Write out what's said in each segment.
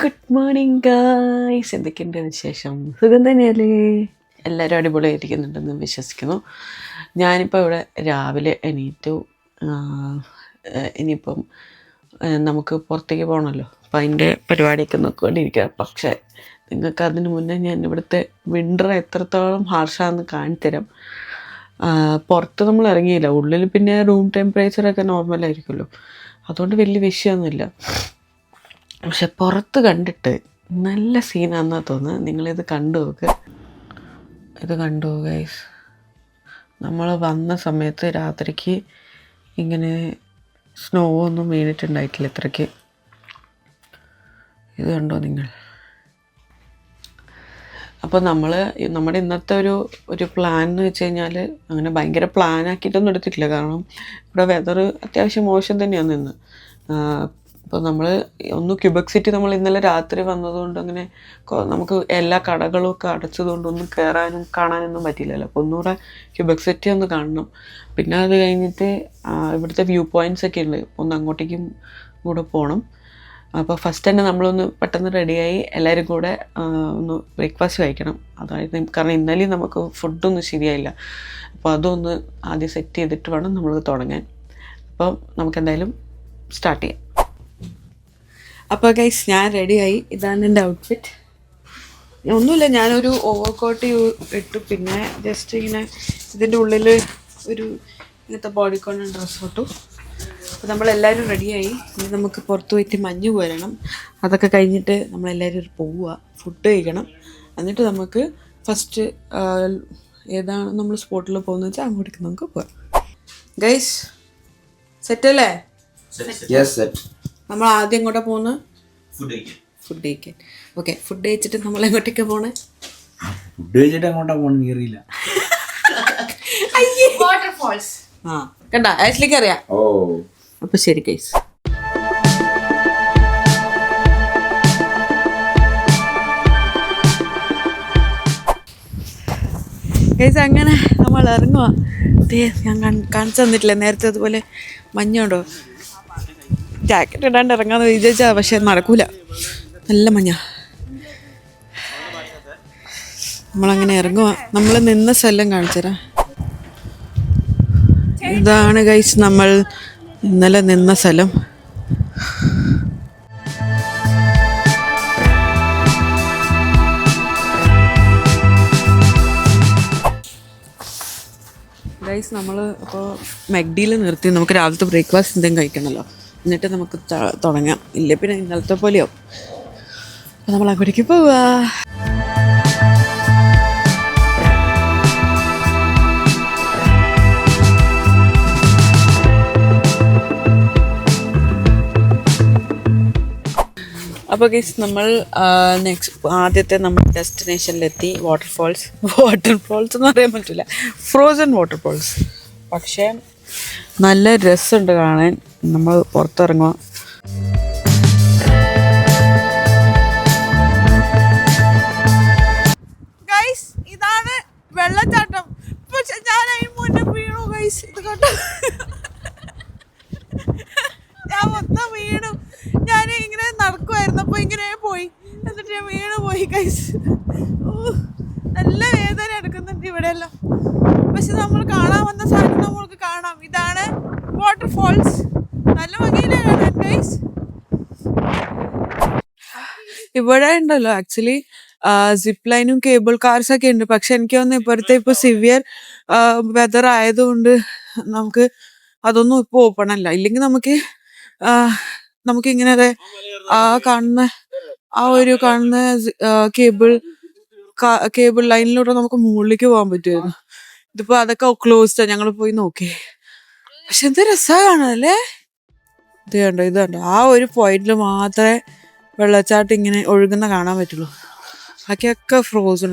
Good morning guys എന്തൊക്കെയുണ്ട് വിശേഷം? സുഖം തന്നെയല്ലേ? എല്ലാവരും അടിപൊളിയായിരിക്കുന്നുണ്ടെന്ന് വിശ്വസിക്കുന്നു. ഞാനിപ്പോൾ ഇവിടെ രാവിലെ എണീറ്റു. ഇനിയിപ്പം നമുക്ക് പുറത്തേക്ക് പോകണമല്ലോ അപ്പം അതിന്റെ പരിപാടിയൊക്കെ നോക്കിക്കൊണ്ടിരിക്കുക പക്ഷേ നിങ്ങൾക്ക് അതിന് മുന്നേ ഞാൻ ഇവിടുത്തെ വിന്റർ എത്രത്തോളം ഹാർഷാന്ന് കാണിത്തരാം. പുറത്ത് നമ്മൾ ഇറങ്ങിയില്ല. ഉള്ളിൽ പിന്നെ റൂം ടെമ്പറേച്ചറൊക്കെ നോർമലായിരിക്കുമല്ലോ അതുകൊണ്ട് വലിയ വിഷയമൊന്നുമില്ല. പക്ഷെ പുറത്ത് കണ്ടിട്ട് നല്ല സീനാന്നാ തോന്നുന്നത്. നിങ്ങളിത് കണ്ടു നോക്ക്. ഇത് കണ്ടു ഗൈസ് നമ്മൾ വന്ന സമയത്ത് രാത്രിക്ക് ഇങ്ങനെ സ്നോ ഒന്നും വീണിട്ടുണ്ടായിട്ടില്ല ഇത്രയ്ക്ക്. ഇത് കണ്ടോ നിങ്ങൾ? അപ്പോൾ നമ്മൾ നമ്മുടെ ഇന്നത്തെ ഒരു ഒരു പ്ലാൻ എന്ന് വെച്ച് കഴിഞ്ഞാൽ അങ്ങനെ ഭയങ്കര പ്ലാൻ ആക്കിയിട്ടൊന്നും എടുത്തിട്ടില്ല. കാരണം ഇവിടെ വെതർ അത്യാവശ്യം മോശം തന്നെയാണ് ഇന്ന് ഇപ്പോൾ നമ്മൾ ഒന്ന് ക്യൂബക് സിറ്റി നമ്മൾ ഇന്നലെ രാത്രി വന്നതുകൊണ്ട് അങ്ങനെ നമുക്ക് എല്ലാ കടകളും ഒക്കെ അടച്ചതുകൊണ്ട് ഒന്നും കയറാനും കാണാനൊന്നും പറ്റിയില്ലല്ലോ അപ്പോൾ ഒന്നുകൂടെ ക്യൂബക് സിറ്റി ഒന്ന് കാണണം. പിന്നെ അത് കഴിഞ്ഞിട്ട് ഇവിടുത്തെ വ്യൂ പോയിന്റ്സ് ഒക്കെ ഉണ്ട്. ഒന്ന് അങ്ങോട്ടേക്കും കൂടെ പോകണം അപ്പോൾ ഫസ്റ്റ് തന്നെ നമ്മളൊന്ന് പെട്ടെന്ന് റെഡിയായി എല്ലാവരും കൂടെ ഒന്ന് ബ്രേക്ക്ഫാസ്റ്റ് കഴിക്കണം. അതായത് കാരണം ഇന്നലെ നമുക്ക് ഫുഡൊന്നും ശരിയായില്ല. അപ്പോൾ അതൊന്ന് ആദ്യം സെറ്റ് ചെയ്തിട്ട് വേണം നമ്മൾ തുടങ്ങാൻ. അപ്പം നമുക്ക് എന്തായാലും സ്റ്റാർട്ട് ചെയ്യാം. അപ്പോൾ ഗൈസ് ഞാൻ റെഡിയായി ഇതാണ് എന്റെ ഔട്ട്ഫിറ്റ് ഒന്നുമില്ല ഞാനൊരു ഓവർ കോട്ട് ഇട്ടു. പിന്നെ ജസ്റ്റ് ഇങ്ങനെ ഇതിന്റെ ഉള്ളിൽ ഒരു ഇങ്ങനത്തെ ബോഡി ബോഡിക്കോൺ ഡ്രസ്സ് ഇട്ടു അപ്പോൾ നമ്മളെല്ലാവരും റെഡിയായി ഇനി നമുക്ക് പുറത്ത് പോയിട്ട് മഞ്ഞ് പോരണം അതൊക്കെ കഴിഞ്ഞിട്ട് നമ്മളെല്ലാവരും പോവുക. ഫുഡ് കഴിക്കണം. എന്നിട്ട് നമുക്ക് ഫസ്റ്റ് ഏതാണ് നമ്മൾ സ്പോട്ടിൽ പോകുന്നത് വെച്ചാൽ അങ്ങോട്ടേക്ക് നമുക്ക് പോവാം. ഗൈസ് സെറ്റല്ലേ യെസ് സെറ്റ് നമ്മൾ ആദ്യം എങ്ങോട്ടാ പോകുന്നത്? ഫുഡ് കഴിക്കാൻ. ഫുഡ് കഴിക്കാൻ. ഓക്കെ ഫുഡ് കഴിച്ചിട്ട് നമ്മൾ എങ്ങോട്ടേക്ക് പോണേ? ഫുഡ് കഴിച്ചിട്ട് എങ്ങോട്ടാ പോണെന്ന് അറിയില്ല വാട്ടർഫോൾസ് ആ കണ്ട ആക്ച്വലിക്ക് അറിയാം. ഓ. അപ്പൊ ശരി കൈസ് കേസ് അങ്ങനെ നമ്മൾ ഇറങ്ങുക ദേ ഞാൻ കാണ്- കാണിച്ചു തന്നിട്ടില്ല? നേരത്തെ അതുപോലെ മഞ്ഞുണ്ടോ? ജാക്കറ്റ് ഇടാണ്ട് ഇറങ്ങാന്ന് വിചാരിച്ചാ പക്ഷെ നടക്കൂല. നല്ല മഞ്ഞ. നമ്മളങ്ങനെ ഇറങ്ങുക നമ്മൾ നിന്ന സ്ഥലം കാണിച്ചുതരാം. ഇതാണ് ഗൈസ് നമ്മൾ ഇന്നലെ നിന്ന സ്ഥലം. ഗൈസ് നമ്മൾ അപ്പോൾ മെഗ്ഡിയിൽ നിർത്തി. നമുക്ക് രാവിലത്തെ ബ്രേക്ക്ഫാസ്റ്റ് എന്തെങ്കിലും കഴിക്കണമല്ലോ എന്നിട്ട് നമുക്ക് തുടങ്ങാം. ഇല്ല പിന്നെ ഇന്നലത്തെ പോലെയാവും അപ്പോൾ നമ്മൾ അങ്ങോട്ടേക്ക് പോവാ. അപ്പോൾ ഗൈസ് നമ്മൾ നെക്സ്റ്റ് ആദ്യത്തെ നമ്മൾ ഡെസ്റ്റിനേഷനിലെത്തി വാട്ടർഫോൾസ് വാട്ടർഫോൾസ് എന്ന് പറയാൻ പറ്റില്ല ഫ്രോസൺ വാട്ടർഫോൾസ് പക്ഷേ നല്ല രസമുണ്ട് കാണാൻ. നമ്മൾ പുറത്തിറങ്ങുക. ഇവിടെ ഉണ്ടല്ലോ ആക്ച്വലി സിപ്പ് ലൈനും കേബിൾ കാർസ് ഒക്കെ ഉണ്ട്. പക്ഷെ എനിക്ക് തോന്നുന്നു ഇപ്പോഴത്തെ ഇപ്പൊ സിവിയർ വെതർ ആയതുകൊണ്ട് നമുക്ക് അതൊന്നും ഇപ്പൊ ഓപ്പൺ അല്ല. ഇല്ലെങ്കിൽ നമുക്ക് നമുക്ക് ഇങ്ങനെ അതെ ആ കാണുന്ന ആ ഒരു കാണുന്ന കേബിൾ കേബിൾ ലൈനിലൂടെ നമുക്ക് മുകളിലേക്ക് പോകാൻ പറ്റുമായിരുന്നു. ഇതിപ്പോ അതൊക്കെ ക്ലോസ്ഡ് ഞങ്ങൾ പോയി നോക്കി. പക്ഷെ എന്ത് രസമാണ് കാണാനല്ലേ ഇത് കണ്ടോ ഇത് കണ്ടോ. ആ ഒരു പോയിന്റിൽ മാത്രമേ വെള്ളച്ചാട്ടം ഇങ്ങനെ ഒഴുകുന്ന കാണാൻ പറ്റുള്ളൂ. ബാക്കിയൊക്കെ ഫ്രോസൺ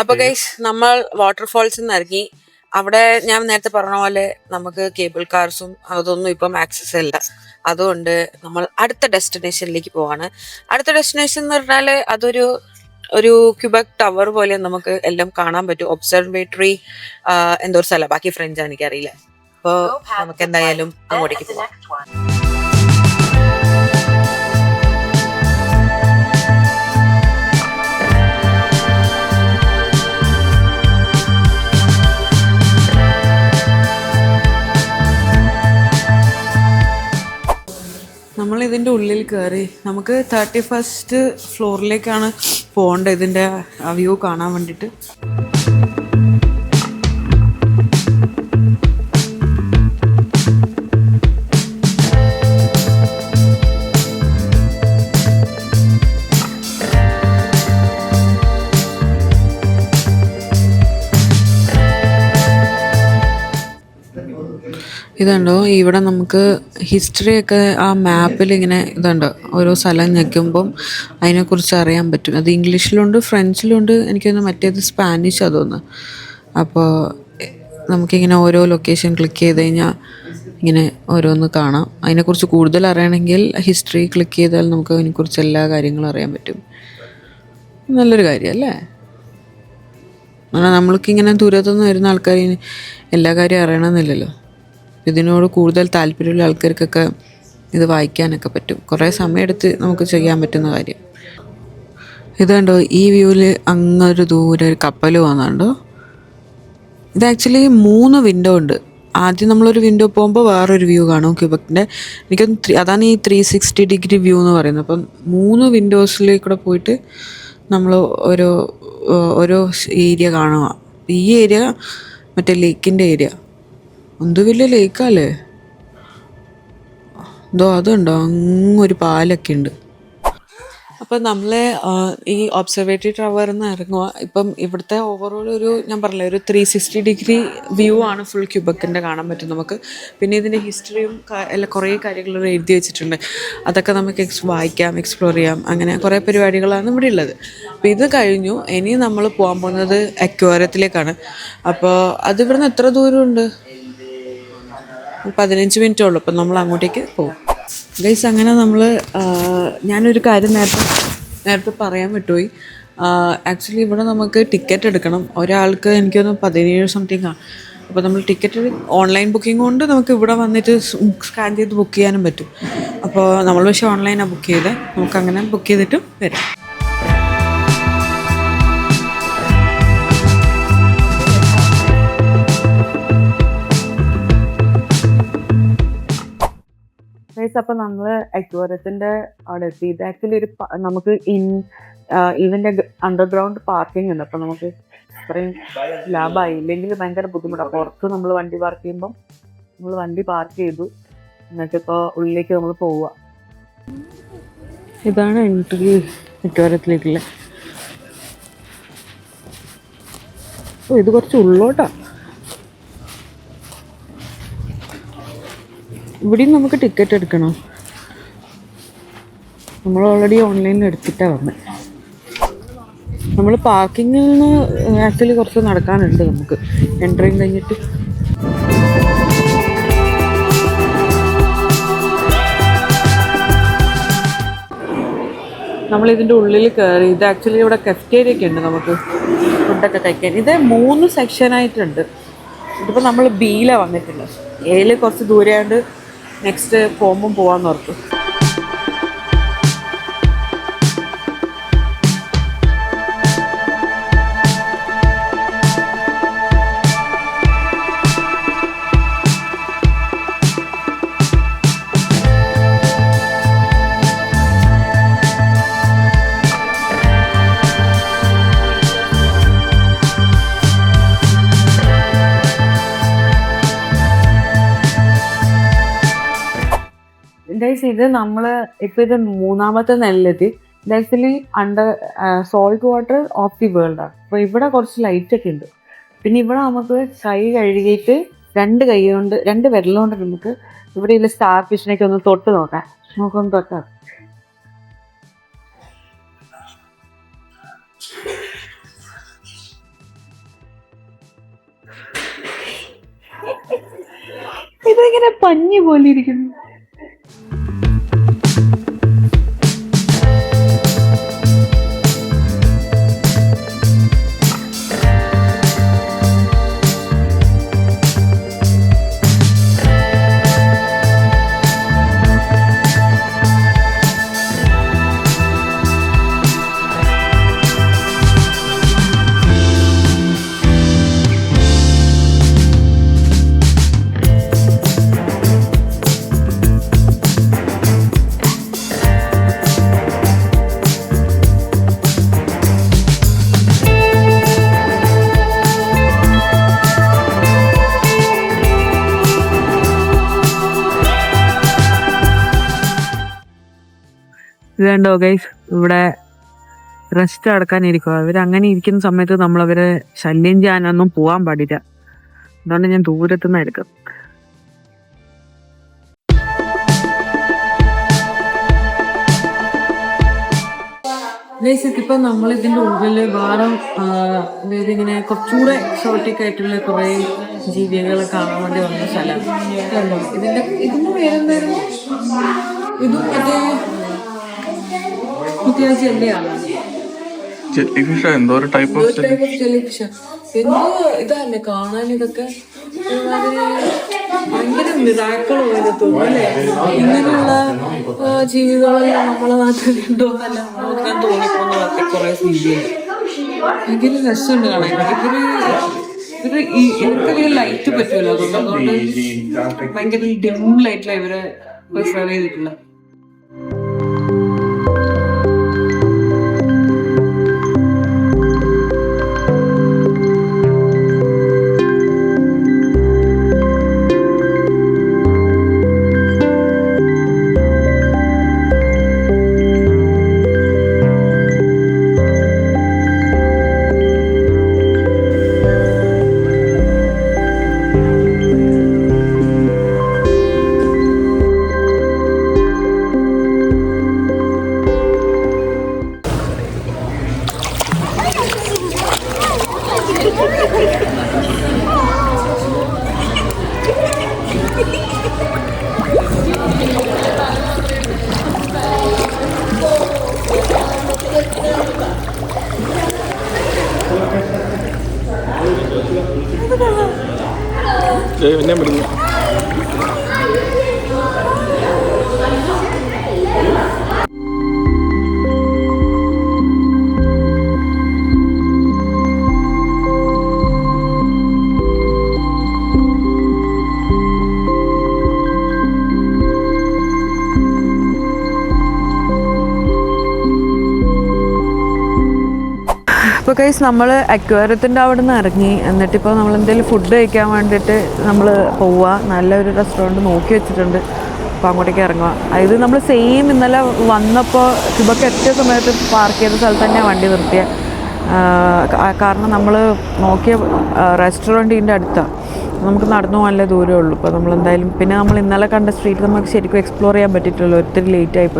അപ്പൊ ഗൈസ് നമ്മൾ വാട്ടർഫോൾസ് നിന്ന് ഇറങ്ങി. അവിടെ ഞാൻ നേരത്തെ പറഞ്ഞ പോലെ നമുക്ക് കേബിൾ കാർസും അതൊന്നും ഇപ്പം ആക്സസ് ഇല്ല. അതുകൊണ്ട് നമ്മൾ അടുത്ത ഡെസ്റ്റിനേഷനിലേക്ക് പോവാണ്. അടുത്ത ഡെസ്റ്റിനേഷൻ എന്ന് പറഞ്ഞാൽ അതൊരു ഒരു ക്യൂബക് ടവർ പോലെ നമുക്ക് എല്ലാം കാണാൻ പറ്റും. ഒബ്സർവേറ്ററി എന്തോ ഒരു സ്ഥലം. ബാക്കി ഫ്രഞ്ച് ആണ് എനിക്കറിയില്ല. അപ്പോൾ നമുക്ക് എന്തായാലും അങ്ങോട്ടേക്ക് പോവാം. ഇതിന്റെ ഉള്ളിൽ കയറി നമുക്ക് തേർട്ടി ഫസ്റ്റ് ഫ്ലോറിലേക്കാണ് പോകേണ്ടത് ഇതിന്റെ വ്യൂ കാണാൻ വേണ്ടിയിട്ട്. ഇതുണ്ടോ? ഇവിടെ നമുക്ക് ഹിസ്റ്ററി ഒക്കെ ആ മാപ്പിൽ ഇങ്ങനെ ഇതുണ്ട്. ഓരോ സ്ഥലം ഞെക്കുമ്പം അതിനെക്കുറിച്ച് അറിയാൻ പറ്റും. അത് ഇംഗ്ലീഷിലുണ്ട് ഫ്രഞ്ചിലുണ്ട് എനിക്കൊന്ന് മറ്റേത് സ്പാനിഷ് അതൊന്ന് അപ്പോൾ നമുക്കിങ്ങനെ ഓരോ ലൊക്കേഷൻ ക്ലിക്ക് ചെയ്ത് കഴിഞ്ഞാൽ ഇങ്ങനെ ഓരോന്ന് കാണാം. അതിനെക്കുറിച്ച് കൂടുതൽ അറിയണമെങ്കിൽ ഹിസ്റ്ററി ക്ലിക്ക് ചെയ്താൽ നമുക്ക് അതിനെക്കുറിച്ച് എല്ലാ കാര്യങ്ങളും അറിയാൻ പറ്റും. നല്ലൊരു കാര്യമല്ലേ നമ്മൾക്ക് നമ്മൾക്കിങ്ങനെ ദൂരത്തുനിന്ന് വരുന്ന ആൾക്കാർ എല്ലാ കാര്യവും അറിയണമെന്നില്ലല്ലോ. ഇതിനോട് കൂടുതൽ താല്പര്യമുള്ള ആൾക്കാർക്കൊക്കെ ഇത് വായിക്കാനൊക്കെ പറ്റും. കുറേ സമയമെടുത്ത് നമുക്ക് ചെയ്യാൻ പറ്റുന്ന കാര്യം. ഇത് കണ്ടോ ഈ വ്യൂവിൽ അങ്ങൊരു ദൂരെ ഒരു കപ്പൽ വന്നുണ്ടോ? ഇത് ആക്ച്വലി മൂന്ന് വിൻഡോ ഉണ്ട്. ആദ്യം നമ്മളൊരു വിൻഡോ പോകുമ്പോൾ വേറൊരു വ്യൂ കാണും. ക്യൂബക്കിന്റെ എനിക്കൊന്ന് അതാണ് ഈ ത്രീ സിക്സ്റ്റി ഡിഗ്രി വ്യൂ എന്ന് പറയുന്നത്. അപ്പം മൂന്ന് വിൻഡോസിലേക്ക് കൂടെ പോയിട്ട് നമ്മൾ ഓരോ ഓരോ ഏരിയ കാണുക. ഈ ഏരിയ മറ്റേ ലേക്കിന്റെ ഏരിയ. എന്ത് വലിയ ലേക്കല്ലേ എന്തോ അതുണ്ടോ അങ്ങൊരു പാലൊക്കെ ഉണ്ട് അപ്പം നമ്മൾ ഈ ഒബ്സർവേറ്ററി ടവറിൽ നിന്ന് ഇറങ്ങുക ഇപ്പം ഇവിടുത്തെ ഓവറോൾ ഒരു ഞാൻ പറഞ്ഞില്ല ഒരു ത്രീ സിക്സ്റ്റി ഡിഗ്രി വ്യൂ ആണ് ഫുൾ ക്യൂബക്കിന്റെ കാണാൻ പറ്റും നമുക്ക്. പിന്നെ ഇതിന്റെ ഹിസ്റ്ററിയും അല്ല കുറേ കാര്യങ്ങൾ എഴുതി വെച്ചിട്ടുണ്ട്. അതൊക്കെ നമുക്ക് എക്സ് വായിക്കാം എക്സ്പ്ലോർ ചെയ്യാം. അങ്ങനെ കുറേ പരിപാടികളാണ് ഇവിടെ ഉള്ളത്. അപ്പോൾ ഇത് കഴിഞ്ഞു ഇനി നമ്മൾ പോകാൻ പോകുന്നത് അക്വാരത്തിലേക്കാണ് അപ്പോൾ അതിവിടുന്ന് എത്ര ദൂരമുണ്ട്? പതിനഞ്ച് മിനിറ്റേ ഉള്ളൂ. അപ്പം നമ്മൾ അങ്ങോട്ടേക്ക് പോകും ഗൈസ് അങ്ങനെ നമ്മൾ ഞാനൊരു കാര്യം നേരത്തെ നേരത്തെ പറയാൻ വിട്ടുപോയി. ആക്ച്വലി ഇവിടെ നമുക്ക് ടിക്കറ്റ് എടുക്കണം. ഒരാൾക്ക് എനിക്കൊന്ന് പതിനേഴ് സംതിങ് ആണ് അപ്പോൾ നമ്മൾ ടിക്കറ്റ് ഓൺലൈൻ ബുക്കിംഗ് കൊണ്ട് നമുക്ക് ഇവിടെ വന്നിട്ട് സ്കാൻ ചെയ്ത് ബുക്ക് ചെയ്യാനും പറ്റും. അപ്പോൾ നമ്മൾ പക്ഷേ ഓൺലൈനാണ് ബുക്ക് ചെയ്തത് നമുക്ക് അങ്ങനെ ബുക്ക് ചെയ്തിട്ടും വരാം. ഗൈസ് അപ്പോൾ നമ്മൾ അക്വേറിയത്തിന്റെ അവിടെ എത്തി ഇത് ആക്ച്വലി ഒരു നമുക്ക് ഇൻ ഇവന്റെ അണ്ടർഗ്രൗണ്ട് പാർക്കിംഗ് ഉണ്ട്. അപ്പോൾ നമുക്ക് ഇത്രയും ലാഭമായി ഇല്ലെങ്കിൽ ഭയങ്കര ബുദ്ധിമുട്ടാണ് പുറത്ത് നമ്മൾ വണ്ടി പാർക്ക് ചെയ്യുമ്പോൾ നമ്മൾ വണ്ടി പാർക്ക് ചെയ്തു. എന്നിട്ടിപ്പോൾ ഉള്ളിലേക്ക് നമ്മൾ പോവുക. ഇതാണ് എൻട്രി അക്വേറിയത്തിലേക്കുള്ള. ഓ ഇത് കുറച്ച് ഉള്ളോട്ടാ. ഇവിടെയും നമുക്ക് ടിക്കറ്റ് എടുക്കണം. നമ്മൾ ഓൾറെഡി ഓൺലൈനിൽ എടുത്തിട്ടാണ് വന്നത് നമ്മൾ പാർക്കിങ്ങിൽ നിന്ന് ആക്ച്വലി കുറച്ച് നടക്കാനുണ്ട് നമുക്ക്. എൻട്രിയും കഴിഞ്ഞിട്ട്. നമ്മൾ ഇതിന്റെ ഉള്ളിൽ കയറി ഇത് ആക്ച്വലി ഇവിടെ കെഫ്റ്റേരിയ ഒക്കെ ഉണ്ട് നമുക്ക്. ഫുഡൊക്കെ കഴിക്കാൻ. ഇത് മൂന്ന് സെക്ഷനായിട്ടുണ്ട് ഇതിപ്പോൾ നമ്മൾ ബിയിലാണ് വന്നിട്ടുണ്ട് എയിൽ കുറച്ച് ദൂരെയാണ്ട് നെക്സ്റ്റ് ഫോമും പോകാമെന്ന് ഓർത്തു. ഗൈസ് ഇത് നമ്മൾ ഇപ്പൊ ഇത് മൂന്നാമത്തെ നെല്ലെത്തി. ഇത് under salt water of the world ആണ്. അപ്പോൾ ഇവിടെ കുറച്ച് ലൈറ്റ് ഒക്കെ ഉണ്ട്. പിന്നെ ഇവിടെ നമുക്ക് കൈ കഴുകിയിട്ട് രണ്ട് കൈ കൊണ്ട് രണ്ട് വിരൽ കൊണ്ട് നമുക്ക് ഇവിടെ ഇതിൽ സ്റ്റാർ ഫിഷിനൊക്കെ ഒന്ന് തൊട്ട് നോക്കാം. നമുക്കൊന്ന് തൊട്ടാം ഇതിങ്ങനെ പഞ്ഞി പോലെ ഇരിക്കുന്നു. thank you കണ്ടോ ഗൈസ് ഇവിടെ റെസ്റ്റ് അടക്കാനിരിക്കുക അവർ അങ്ങനെ ഇരിക്കുന്ന സമയത്ത് നമ്മൾ അവരെ ശല്യം ചെയ്യാനൊന്നും പോവാൻ പാടില്ല. അതുകൊണ്ട് ഞാൻ ദൂരത്തുനിന്ന് എടുക്കും. ബേസിക് ഇപ്പൊ നമ്മൾ ഇതിന്റെ ഉള്ളിൽ വേറെ അതായത് ഇങ്ങനെ കുറച്ചുകൂടെ എക്സോട്ടിക് ആയിട്ടുള്ള കുറേ ജീവികൾ കാണാൻ വേണ്ടി വന്ന സ്ഥലം. കണ്ടോ? ഇതിന്റെ ഇതിന്റെ പേരെന്തായിരുന്നു? ഇതും മറ്റേ ജെല്ലി ഫിഷ് എന്തോ ഒരു ടൈപ്പ് ഓഫ് ജെല്ലിഫിഷ് എന്തോ ഇതല്ലേ കാണാൻ ഇതൊക്കെ ഭയങ്കര അല്ലേ? ഇങ്ങനെയുള്ള ജീവികളെല്ലാം നമ്മളെ നാട്ടിൽ ഉണ്ടോ എന്നല്ല തോന്നിപ്പോകുന്ന പോലത്തെ കുറെ ഭയങ്കര രസമുണ്ട് കാണാൻ. ഇവർ ഇവർ ഈ ഇവർക്കൊരു ലൈറ്റ് പറ്റുമല്ലോ അതുകൊണ്ട് അതുകൊണ്ട് ഭയങ്കര ഡിം ലൈറ്റിലാണ് ഇവരെ പ്രിഫർ ചെയ്തിട്ടുള്ളത്. ഇപ്പോൾ കൈസ് നമ്മൾ അക്വേറിയത്തിന്റെ അവിടെ നിന്ന് ഇറങ്ങി. എന്നിട്ടിപ്പോൾ നമ്മൾ എന്തെങ്കിലും ഫുഡ് കഴിക്കാൻ വേണ്ടിയിട്ട് നമ്മൾ പോവുക നല്ലൊരു റെസ്റ്റോറന്റ് നോക്കി വെച്ചിട്ടുണ്ട്. അപ്പോൾ അങ്ങോട്ടേക്ക് ഇറങ്ങുക അതായത് നമ്മൾ സെയിം ഇന്നലെ വന്നപ്പോൾ ഇപ്പോൾ എത്തിയ സമയത്ത് പാർക്ക് ചെയ്ത സ്ഥലത്ത് തന്നെയാണ് വണ്ടി നിർത്തിയ. കാരണം നമ്മൾ നോക്കിയ റെസ്റ്റോറന്റിന്റെ അടുത്താണ് നമുക്ക് നടന്നു പോകാനല്ലേ ദൂരമേ ഉള്ളൂ. അപ്പോൾ നമ്മൾ എന്തായാലും പിന്നെ നമ്മൾ ഇന്നലെ കണ്ട സ്ട്രീറ്റ് നമുക്ക് ശരിക്കും എക്സ്പ്ലോർ ചെയ്യാൻ പറ്റിയിട്ടില്ല ഒത്തിരി ലേറ്റ് ആയി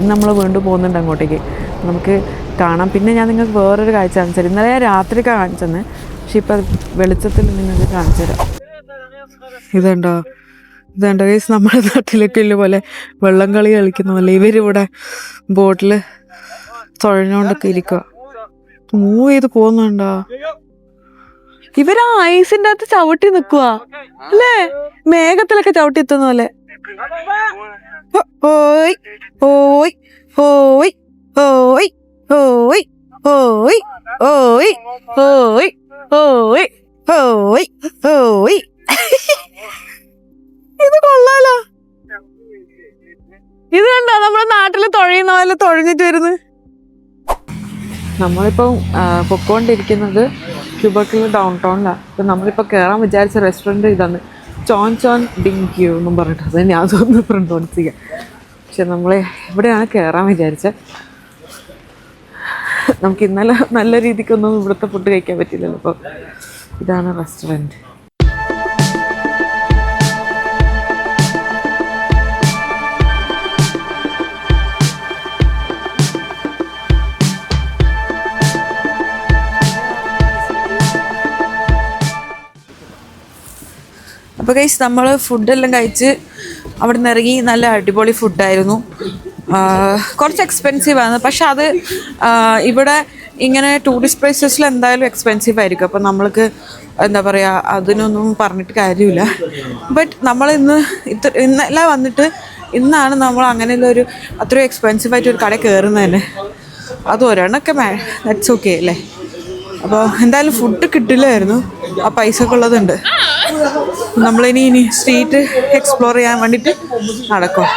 ഇന്ന് നമ്മൾ വീണ്ടും പോകുന്നുണ്ട് അങ്ങോട്ടേക്ക്. നമുക്ക് കാണാം. പിന്നെ ഞാൻ നിങ്ങൾക്ക് വേറൊരു കാഴ്ച കാണിച്ചു തരാം. ഇന്നലെ രാത്രിയൊക്കെ കാണിച്ചെന്ന്. പക്ഷെ ഇപ്പം വെളിച്ചത്തിൽ നിങ്ങൾക്ക് കാണിച്ചു തരാം. ഇതുണ്ടോ ഇതുണ്ടോ ഗൈസ് നമ്മുടെ നാട്ടിലൊക്കെ ഇല്ല പോലെ വെള്ളം കളി കളിക്കുന്ന ഇവരിവിടെ ബോട്ടിൽ തുഴഞ്ഞുകൊണ്ടൊക്കെ ഇരിക്കുക മൂവ് ചെയ്ത് പോകുന്നുണ്ടോ? ഇവരാ ഐസിന്റെ അകത്ത് ചവിട്ടി നിക്കുക അല്ലേ? മേഘത്തിലൊക്കെ ചവിട്ടി എത്തുന്ന പോലെ. ഓയ് ഓയ് ഓയ് ഓയ്. ഓയ് ഓയ് ഓയ് ഓയ് ഓയ് ഓയ് ഓയ് ഇത് കൊള്ളാലോ. ഇത് കണ്ടോ? നമ്മുടെ നാട്ടിൽ തുഴയുന്ന പോലെ തുഴഞ്ഞിട്ട് വരുന്നത് നമ്മളിപ്പം പൊക്കോണ്ടിരിക്കുന്നത് ക്യൂബക്കിൽ ഡൗൺ ടൗണിലാണ് അപ്പം നമ്മളിപ്പോൾ കയറാൻ വിചാരിച്ച റെസ്റ്റോറന്റ് ഇതാണ്. ചോൺ ചോൺ ഡിങ്ക്യൂ എന്നും പറഞ്ഞിട്ട് അത് ഞാൻ അതൊന്ന് പ്രൊണ്ടോൺസ് ചെയ്യാം. പക്ഷെ നമ്മൾ ഇവിടെയാണ് കയറാൻ വിചാരിച്ചത് നമുക്ക് ഇന്നലെ നല്ല രീതിക്കൊന്നും ഇവിടുത്തെ ഫുഡ് കഴിക്കാൻ പറ്റില്ലല്ലോ അപ്പോൾ ഇതാണ് റെസ്റ്റോറന്റ് അപ്പോൾ കഴിച്ച് നമ്മൾ ഫുഡെല്ലാം കഴിച്ച് അവിടെ നിന്ന് ഇറങ്ങി. നല്ല അടിപൊളി ഫുഡായിരുന്നു കുറച്ച് എക്സ്പെൻസീവ് ആണ്. പക്ഷെ അത് ഇവിടെ ഇങ്ങനെ ടൂറിസ്റ്റ് പ്ലേസസിൽ എന്തായാലും എക്സ്പെൻസീവ് ആയിരിക്കും. അപ്പം നമ്മൾക്ക് എന്താ പറയുക അതിനൊന്നും പറഞ്ഞിട്ട് കാര്യമില്ല. ബട്ട് നമ്മൾ ഇന്ന് ഇത്ര ഇന്നല്ല വന്നിട്ട് ഇന്നാണ് നമ്മൾ അങ്ങനെയുള്ള ഒരു അത്രയും എക്സ്പെൻസീവ് ആയിട്ട് ഒരു കട കയറുന്നത് അത് ഒരെണ്ണമൊക്കെ മേ ദറ്റ്സ് ഓക്കെ അല്ലേ? അപ്പോൾ എന്തായാലും ഫുഡ് കിട്ടില്ലായിരുന്നു. ആ പൈസ ഉള്ളതുണ്ട്. നമ്മളിനി ഇനി സ്ട്രീറ്റ് എക്സ്പ്ലോർ ചെയ്യാൻ വേണ്ടിയിട്ട് നടക്കും.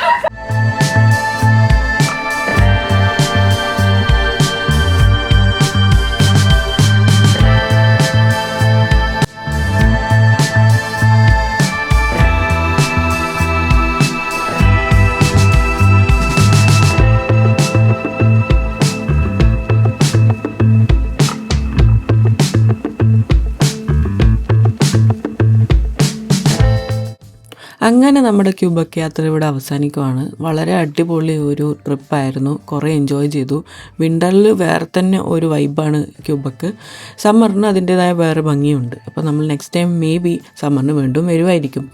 അങ്ങനെ നമ്മുടെ ക്യൂബക്ക് യാത്ര ഇവിടെ അവസാനിക്കുവാണ്. വളരെ അടിപൊളി ഒരു ട്രിപ്പായിരുന്നു. കുറേ എൻജോയ് ചെയ്തു. വിന്ററിൽ വേറെ തന്നെ ഒരു വൈബാണ് ക്യൂബക്ക്. സമ്മറിന് അതിന്റേതായ വേറെ ഭംഗിയുണ്ട്. അപ്പോൾ നമ്മൾ നെക്സ്റ്റ് ടൈം മേ ബി സമ്മറിന് വീണ്ടും വരുമായിരിക്കും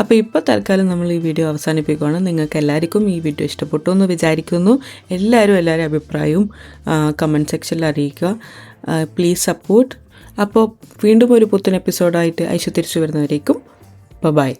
അപ്പോൾ ഇപ്പോൾ തൽക്കാലം നമ്മൾ ഈ വീഡിയോ അവസാനിപ്പിക്കുകയാണ് നിങ്ങൾക്ക് എല്ലാവർക്കും ഈ വീഡിയോ ഇഷ്ടപ്പെട്ടു എന്ന് വിചാരിക്കുന്നു. എല്ലാവരും എല്ലാവരും അഭിപ്രായവും കമന്റ് സെക്ഷനിൽ അറിയിക്കുക. പ്ലീസ് സപ്പോർട്ട് അപ്പോൾ വീണ്ടും ഒരു പുത്തൻ എപ്പിസോഡായിട്ട് ഐശു തിരിച്ചു വരുന്നവരേക്കും. ബൈ